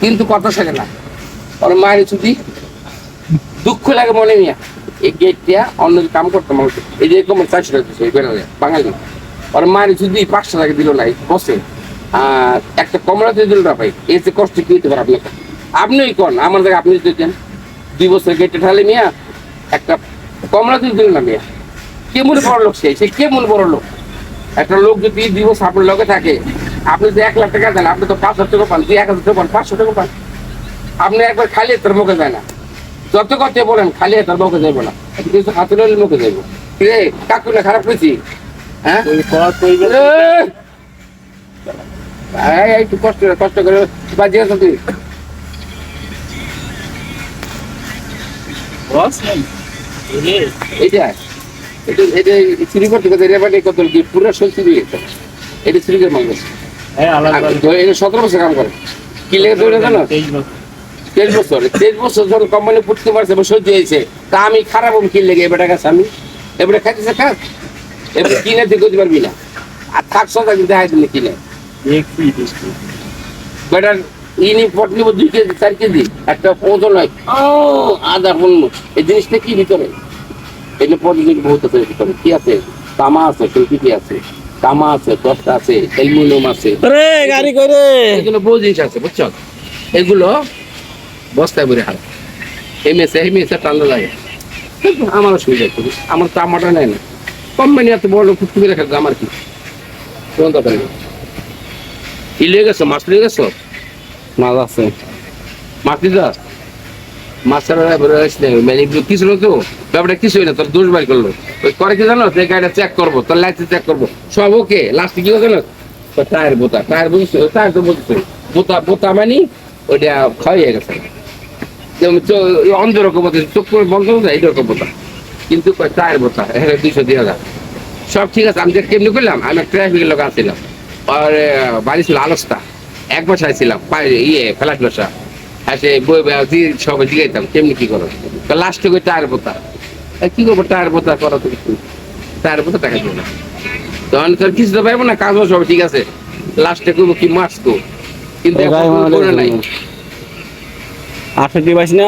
কিন্তু কথা থাকে না। ওর মায়ের ছুটি দুঃখ লাগে মনে নিয়ে, এই গেটটা অন্য কাম করতাম মানুষ। এই যে এরকম চারশো বাঙালি। ওর মায়ের ছুটি পাঁচশো টাকা দিল না বসে, আর একটা দিয়ে দিল না ভাই এর যে কষ্ট কি হতে পারে আপনাকে? আপনিই কন? আমার জায়গায় আপনি দিতেন দুই বছর গেটে ঢালে মিয়া একটা কমলা দিয়ে দিল না মিয়া। মনে বড় লোক সে? কে মনে বড় লোক? একটা লোক যদি দুই বছর আপনার লগে থাকে আপনি যদি এক লাখ টাকা দেন আপনি তো পাঁচ হাজার টাকা পান দুই এক হাজার টাকা পান পাঁচশো টাকা পান। আপনি একবার খালি তার মুখে যায় না। যত কথা বলেন খালি তার মুখে যাইব না। কিছু হাতে লইলে মুখে যাইব। রে কাকু না খারাপ করেছি হ্যাঁ? এই, একটু কষ্ট করে কষ্ট করে বাজিয়ে তুই। এটা এটা চুরি করতে এটা মানে কত পুরো সব চুরি গেছে এটা চুরি করে মাল গেছে এটা সতেরো বছর কাম করে। কি লেগে দৌড়ে জানো? তেইশ বছর। তেইশ বছর। কোম্পানি পুটতে পারছে বা সহ্য হয়েছে তা আমি খারাপ আমি কি লেগে এবারে কাছে আমি? এবারে খাইতেছে খাস এবারে কিনে তুই করতে পারবি না। আর থাক সদা কিন্তু দেখাই দিলে কিনে বেটার ইনি পট নিব দুই কেজি চার কেজি। একটা ওজন হয় পণ্য এই জিনিসটা কি ভিতরে? এটা বহুত আছে ভিতরে কি আছে? তামা আছে শিল্পী আছে। তামা আছে দশটা আছে অ্যালুমিনিয়াম আছে। রে গাড়ি করে এগুলো বহু জিনিস আছে বুঝছ? এগুলো বস্তায় ভরে মেসে এই মেসে ঠান্ডা লাগে। আমার অসুবিধা একটু আমার তামাটা নেয় না। কোম্পানি এত বড় ফুটকি রেখে আমার কি? কোন দরকার নেই। কি লিয়ে গেছো মাছ লিয়ে গেছো মাছ আছে। মাছ দিতে মাছের মানে কিছু তো? ব্যাপারটা কিছুই না তোর দোষ বাড়ি করল। ওই করে কি জানো? যে গাড়িটা চেক করব, তোর লাইসেন্স চেক করব। সব ওকে লাস্টে কি জানো তোর টায়ার বোতা টায়ার বুঝছ? টায়ার তো বুঝছ। বোতা বোতা মানি ওইটা খাওয়াই গেছে। যেমন চো- ওই অন্ধ রকম বোতা চোখ করে বন্ধ হয়ে যায় এই রকম বোতা। কিন্তু টায়ার বোতা, এখানে দুইশো দুই হাজার। সব ঠিক আছে, আমি কেমনি করলাম? আমি ট্রাফিকের লোক আসছিলাম আর বাড়ি ছিল আলস্তা। এক বসায় ছিলাম ইয়ে ফ্ল্যাট বসা এসে বই সবাই জিগাইতাম কেমনি কি করো? লাস্টে কই টায়ার পোতা। কি করব টায়ার পোতা করো তো কিছু টায়ার পোতা টাকা দিও না। তখন তোর কিছু তো পাইবো না কাজ সব ঠিক আছে। লাস্টে করব কি মাস তো? কিন্তু এখন করে নাই। আটষট্টি বাইশ না?